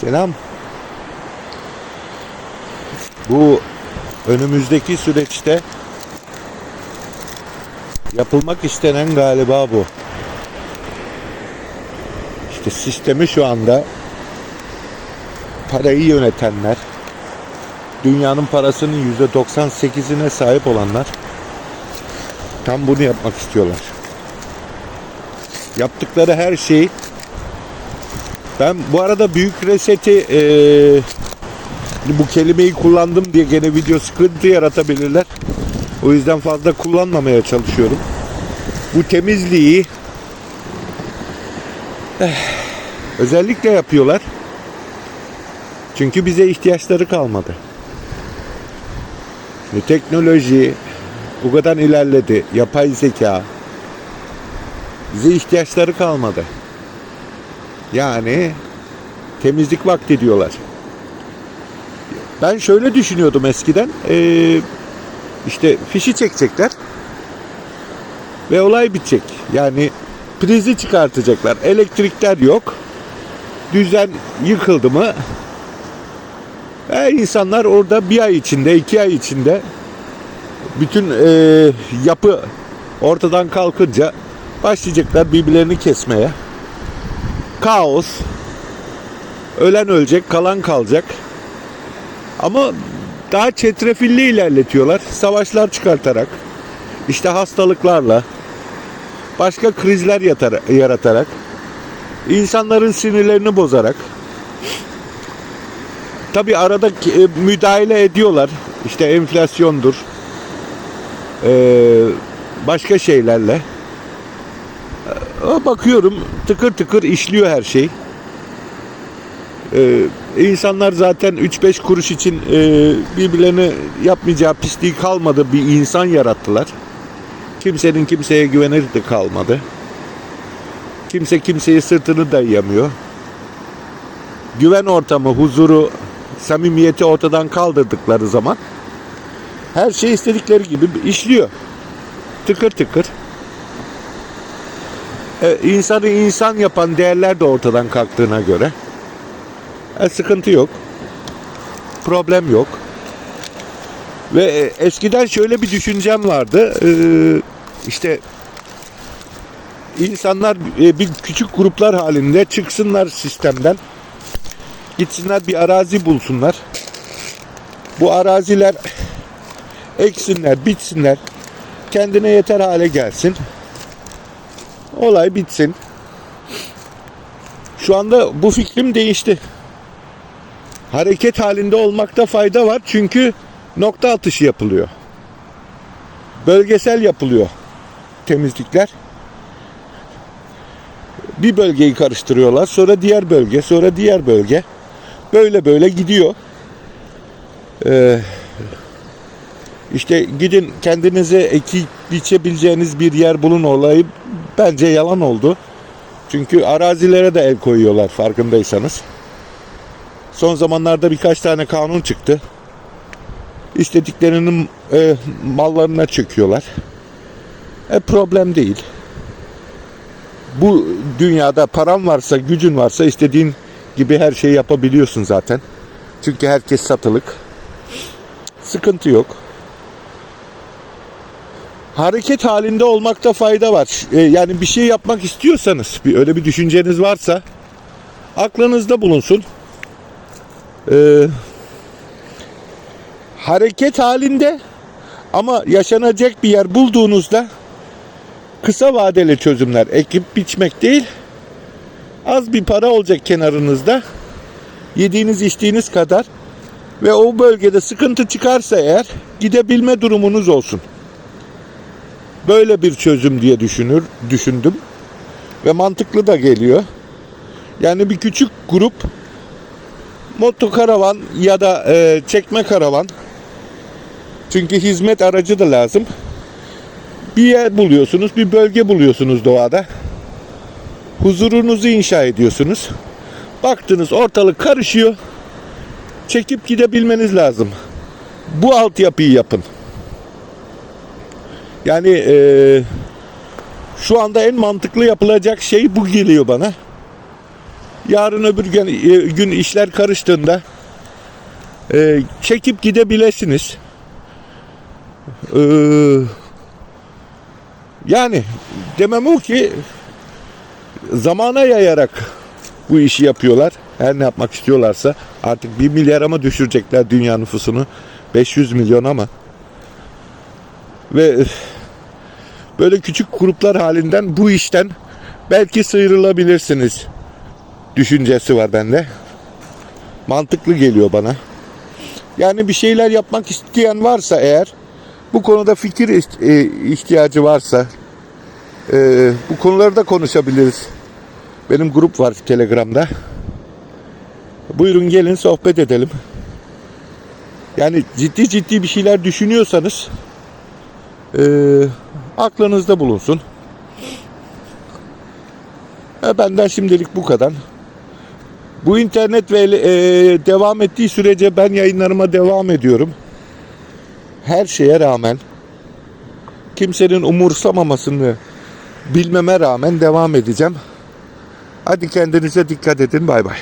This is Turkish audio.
Selam. Bu önümüzdeki süreçte yapılmak istenen galiba bu. İşte sistemi şu anda parayı yönetenler, dünyanın parasının %98'ine sahip olanlar tam bunu yapmak istiyorlar. Yaptıkları her şeyi ben bu arada büyük reseti eee, bu kelimeyi kullandım diye gene video sıkıntı yaratabilirler. O yüzden fazla kullanmamaya çalışıyorum. Bu temizliği eh, özellikle yapıyorlar. Çünkü bize ihtiyaçları kalmadı. Şimdi teknoloji bu kadar ilerledi. Yapay zeka bize ihtiyaçları kalmadı. Yani temizlik vakti diyorlar. Ben şöyle düşünüyordum eskiden. Ee, işte fişi çekecekler ve olay bitecek. Yani prizi çıkartacaklar. Elektrikler yok. Düzen yıkıldı mı e, insanlar orada bir ay içinde, iki ay içinde bütün e, yapı ortadan kalkınca başlayacaklar birbirlerini kesmeye. Kaos. Ölen ölecek, kalan kalacak. Ama daha çetrefilli ilerletiyorlar. Savaşlar çıkartarak, işte hastalıklarla, başka krizler yatar- yaratarak, insanların sinirlerini bozarak, tabi arada e, müdahale ediyorlar. İşte enflasyondur, e, başka şeylerle. E, Bakıyorum tıkır tıkır işliyor her şey. Ee, insanlar zaten 3-5 kuruş için e, birbirlerine yapmayacağı pisliği kalmadı bir insan yarattılar. Kimsenin kimseye güvenir de kalmadı. Kimse kimseye sırtını dayayamıyor. Güven ortamı, huzuru, samimiyeti ortadan kaldırdıkları zaman her şey istedikleri gibi işliyor. Tıkır tıkır. Ee, insanı insan yapan değerler de ortadan kalktığına göre e, sıkıntı yok. Problem yok. Ve e, eskiden şöyle bir düşüncem vardı. E, işte insanlar e, bir küçük gruplar halinde çıksınlar sistemden. Gitsinler bir arazi bulsunlar. Bu araziler eksinler, bitsinler. Kendine yeter hale gelsin. Olay bitsin. Şu anda bu fikrim değişti hareket halinde olmakta fayda var. Çünkü nokta atışı yapılıyor. Bölgesel yapılıyor temizlikler. Bir bölgeyi karıştırıyorlar. Sonra diğer bölge, sonra diğer bölge. Böyle böyle gidiyor. Ee, işte gidin kendinize ekip biçebileceğiniz bir yer bulun olayı bence yalan oldu. Çünkü arazilere de el koyuyorlar farkındaysanız. Son zamanlarda birkaç tane kanun çıktı. İstediklerinin e, mallarına çöküyorlar. E problem değil. Bu dünyada paran varsa, gücün varsa istediğin gibi her şeyi yapabiliyorsun zaten. Çünkü herkes satılık. Sıkıntı yok. Hareket halinde olmakta fayda var. E, yani bir şey yapmak istiyorsanız, bir öyle bir düşünceniz varsa aklınızda bulunsun. Ee, hareket halinde ama yaşanacak bir yer bulduğunuzda kısa vadeli çözümler ekip biçmek değil az bir para olacak kenarınızda yediğiniz içtiğiniz kadar ve o bölgede sıkıntı çıkarsa eğer gidebilme durumunuz olsun. Böyle bir çözüm diye düşünür düşündüm ve mantıklı da geliyor. Yani bir küçük grup motokaravan ya da e, çekme karavan çünkü hizmet aracı da lazım. Bir yer buluyorsunuz, bir bölge buluyorsunuz doğada. Huzurunuzu inşa ediyorsunuz. Baktınız ortalık karışıyor. Çekip gidebilmeniz lazım. Bu altyapıyı yapın. Yani e, şu anda en mantıklı yapılacak şey bu geliyor bana. yarın öbür gün, e, gün işler karıştığında e, çekip gidebilirsiniz. Ee, yani demem o ki zamana yayarak bu işi yapıyorlar. Her ne yapmak istiyorlarsa artık 1 milyara mı düşürecekler dünya nüfusunu 500 milyon ama ve böyle küçük gruplar halinden bu işten belki sıyrılabilirsiniz düşüncesi var bende. Mantıklı geliyor bana. Yani bir şeyler yapmak isteyen varsa eğer bu konuda fikir e, ihtiyacı varsa e, bu konuları da konuşabiliriz. Benim grup var Telegram'da. Buyurun gelin sohbet edelim. Yani ciddi ciddi bir şeyler düşünüyorsanız e, aklınızda bulunsun. E, benden şimdilik bu kadar. Bu internet ve e, devam ettiği sürece ben yayınlarıma devam ediyorum. Her şeye rağmen kimsenin umursamamasını bilmeme rağmen devam edeceğim. Hadi kendinize dikkat edin. Bay bay.